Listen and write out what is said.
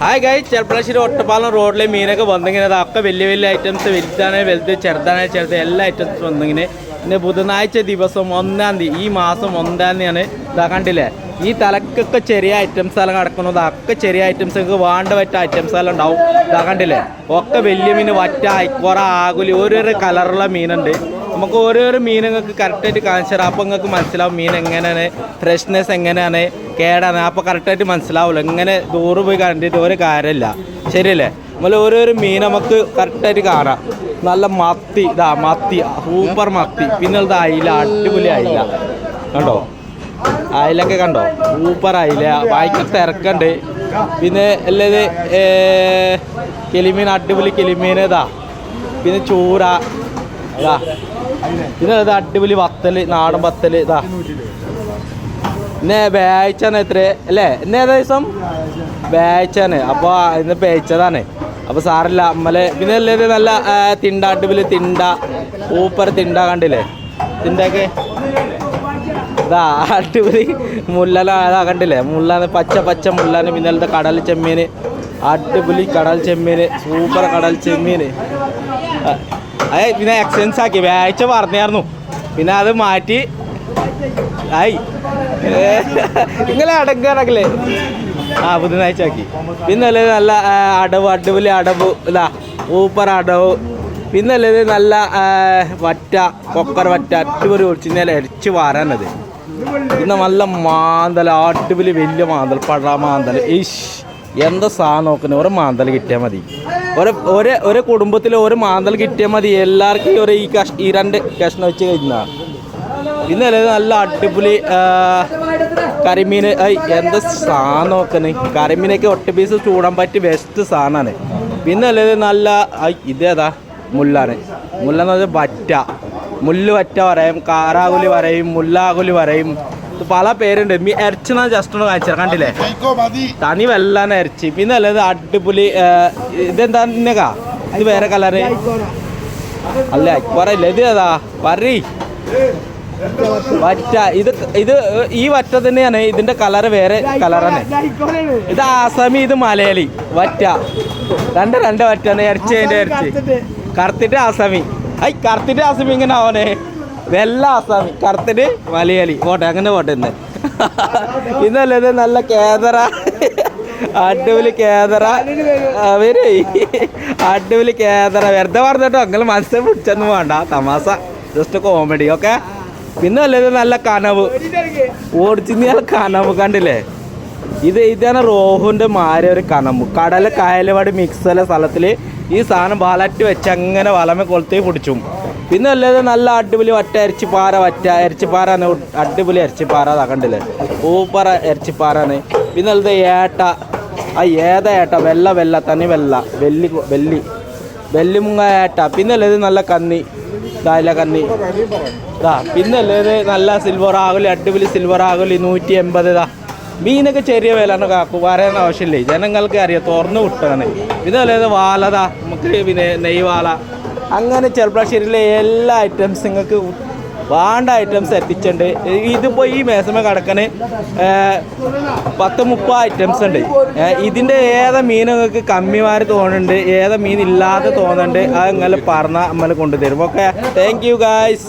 Hi ഗായ് ചെറുപ്പളശ്ശേരി ഒട്ടപ്പാലം റോഡിലെ മീനൊക്കെ വന്നിങ്ങനെ അതൊക്കെ വലിയ വലിയ ഐറ്റംസ് വലുതാണ് വലുത് ചെറുതാണ് ചെറുത് എല്ലാ ഐറ്റംസും വന്നിങ്ങനെ. പിന്നെ ബുധനാഴ്ച ദിവസം ഒന്നാം തീയതി ഈ മാസം ഒന്നാം തീയതിയാണ്. ഇതാ കണ്ടില്ലേ? ഈ തലക്കൊക്കെ ചെറിയ ഐറ്റംസ് എല്ലാം കിടക്കുന്നത് അതൊക്കെ ചെറിയ ഐറ്റംസ് ഒക്കെ വേണ്ട പറ്റ ഐറ്റംസ് എല്ലാം ഉണ്ടാവും. ഇതാ കണ്ടില്ലേ? ഒക്കെ വലിയ മീൻ വറ്റ ഐക്കോറ ആകുലി ഓരോരോ കളറുള്ള മീനുണ്ട്. നമുക്ക് ഓരോരോ മീൻ നിങ്ങൾക്ക് കറക്റ്റായിട്ട് കാണിച്ചു തരാം. അപ്പോൾ നിങ്ങൾക്ക് മനസ്സിലാവും മീൻ എങ്ങനെയാണ് ഫ്രഷ്നെസ് എങ്ങനെയാണ് കേടാണ്. അപ്പോൾ കറക്റ്റായിട്ട് മനസ്സിലാവില്ല എങ്ങനെ ദൂരെ പോയി കണ്ടിട്ട് ഒരു കാര്യമില്ല. ശരിയല്ലേ? നമ്മൾ ഓരോരോ മീൻ നമുക്ക് കറക്റ്റായിട്ട് കാണാം. നല്ല മത്തി ഇതാ മത്തി സൂപ്പർ മത്തി. പിന്നെ ഇത് അയില അടിപൊളി അയില. കണ്ടോ? അയിലൊക്കെ കണ്ടോ? സൂപ്പർ അയില. ഭയങ്കര തിരക്കുണ്ട്. പിന്നെ അല്ലത് കിളിമീൻ അടിപൊളി കിളിമീൻ ഇതാ. പിന്നെ ചൂര ഇതാ. പിന്നെ ഇത് അടിപൊളി വത്തൽ നാടൻ വത്തൽ ഇതാ. ഇന്ന് വ്യാഴ്ചയാണ് എത്ര? അല്ലേ? ഇന്ന് ഏതാ ദിവസം? വ്യാഴ്ചയാണ് അപ്പോൾ ഇന്ന് പേച്ചതാണ്. അപ്പോൾ സാറില്ല അമ്മലെ പിന്നെ അല്ലേ നല്ല തിണ്ട അടിപൊളി തിണ്ട ഊപ്പർ തിണ്ട കണ്ടില്ലേ? തിണ്ടൊക്കെ ഇതാ അടിപൊളി മുല്ലല അതാ കണ്ടില്ലേ? മുല്ലാന്ന് പച്ച പച്ച മുല്ലാന് പിന്നെ കടൽ ചെമ്മീന് അടിപൊളി കടൽ ചെമ്മീന് സൂപ്പർ കടൽ ചെമ്മീന് അതെ പിന്നെ എക്സ്ചേഞ്ച് ആക്കി. വ്യാഴ്ച പറഞ്ഞായിരുന്നു. പിന്നെ അത് മാറ്റി. ആയി ഇങ്ങനെ അടങ്ങാറല്ലേ ആ ബുധനാഴ്ച ആക്കി. പിന്നെ നല്ല അടവ് അടിപൊളി അടവ്. ഇതാ ഊപ്പർ അടവ്. പിന്നെ അല്ലേ നല്ല വറ്റ കൊക്കർ വറ്റ അടിപൊളി ഒളിച്ചിങ്ങനെ അരിച്ച് വാരാനത്. പിന്നെ നല്ല മാന്തൽ അടിപൊളി വലിയ മാന്തൽ പഴ മാന്തൽ ഇഷ് എന്താ സാധനം നോക്കുന്നത് ഒരു മാന്തൽ കിട്ടിയാൽ മതി. ഒരു ഒരു ഒരു കുടുംബത്തിൽ ഒരു മാന്തൽ കിട്ടിയാൽ മതി. എല്ലാവർക്കും ഒരു ഈ കഷ് ഈ രണ്ട് കഷ്ണം വെച്ച് കഴിഞ്ഞാൽ പിന്നെ നല്ല അടിപൊളി കരിമീൻ. എന്താ സാധനം നോക്കണ്? കരിമീനൊക്കെ ഒറ്റ പീസ് ചൂടാൻ പറ്റിയ ബെസ്റ്റ് സാധനമാണ് പിന്നെ അല്ലേ നല്ല ഇതേതാ? മുല്ലാണ് മുല്ല എന്ന് പറഞ്ഞാൽ വറ്റ. മുല്ല് വറ്റ പറയും കാരാകുലി പറയും മുല്ലാകുലി പറയും. പല പേരുണ്ട്. മീ ഇറച്ചിന്ന് ജസ്റ്റ് ഒന്ന് കാണിച്ചു കണ്ടില്ലേ? തനി വെള്ളാണ് ഇറച്ചി പിന്നെ അല്ലത് അടിപൊളി ഇതെന്താ നിന്നേക്കാ? ഇത് വേറെ കളറ് അല്ല പറയില്ല. ഇത് ഏതാ? പറ വറ്റ. ഇത് ഇത് ഈ വറ്റ തന്നെയാണ്. ഇതിന്റെ കളറ് വേറെ കളറാണ് ഇത് ആസാമി ഇത് മലയാളി. വറ്റ. രണ്ട് രണ്ട് വറ്റാണ്. ഇറച്ചി അതിന്റെ ഇറച്ചി കറുത്തിട്ട് ആസാമി. ഐ കറുത്തിട്ട് ആസാമി ഇങ്ങനെ ആവണേ. വെള്ള ആസാമി. കറുത്തിന് മലയാളി പോട്ടെ അങ്ങനെ പോട്ടെ ഇന്ന്. ഇന്നല്ലേ ഇത് നല്ല കേദറ? അടിപൊളി കേദറ. അവർ അടിപൊളി കേദറ. വെറുതെ പറഞ്ഞിട്ടോ അങ്ങനെ മനസ്സിൽ പിടിച്ചൊന്നും വേണ്ട. തമാശ. Just comedy okay? പിന്നെ അല്ലേ ഇത് നല്ല കനവ്. ഓടിച്ചിന്നാൽ കനവ് കണ്ടില്ലേ? ഇത് ഇതാണ് റോഹുവിന്റെ മാര ഒരു കനമ്പ് കടൽ കായലുപാട് മിക്സ് ഉള്ള സ്ഥലത്തിൽ ഈ സാധനം ബാലറ്റ് വെച്ച് അങ്ങനെ വലമ കൊളുത്തി പിടിച്ചു. പിന്നെ അല്ലാതെ നല്ല അടിപൊളി വറ്റ ഇറച്ചിപ്പാറ വറ്റ ഇറച്ചിപ്പാറാണ് അടിപൊളി ഇറച്ചിപ്പാറ അതാ കണ്ടില്ലേ? സൂപ്പർ ഇറച്ചിപ്പാറാണ്. പിന്നെ അല്ലാതെ ഏട്ട ആ ഏത ഏട്ട? വെള്ള വെള്ള തനി വെള്ള വെല്ലി വെല്ലി വെല്ലിമുങ്ങ ഏട്ട. പിന്നെ അല്ലാതെ നല്ല കന്നി ഇതായില്ല കന്നി. ഇതാ പിന്നെ അല്ലാതെ നല്ല സിൽവർ ആകുലി അടിപൊളി സിൽവർ ആകുലി നൂറ്റി എൺപത് ഇതാ. മീനൊക്കെ ചെറിയ വിലയാണ് കാക്കു പറയാൻ ആവശ്യമില്ലേ. ജനങ്ങൾക്ക് അറിയാം തുറന്നു വിട്ടാണ്. ഇതല്ലേ വാലത നമുക്ക് പിന്നെ നെയ്വാല അങ്ങനെ ചെറുപ്പാശ്ശേരിയിലെ എല്ലാ ഐറ്റംസ് നിങ്ങൾക്ക് വേണ്ട ഐറ്റംസ് എത്തിച്ചിട്ടുണ്ട്. ഇതിപ്പോൾ ഈ മേസമ കിടക്കന് പത്ത് മുപ്പത് ഐറ്റംസ് ഉണ്ട്. ഇതിന്റെ ഏതാ മീൻ നിങ്ങൾക്ക് കമ്മിമാർ തോന്നുന്നുണ്ട് ഏതാ മീൻ ഇല്ലാതെ തോന്നുന്നുണ്ട് അത് നിങ്ങൾ പറഞ്ഞാൽ നമ്മൾ കൊണ്ടുതരും. Okay thank you guys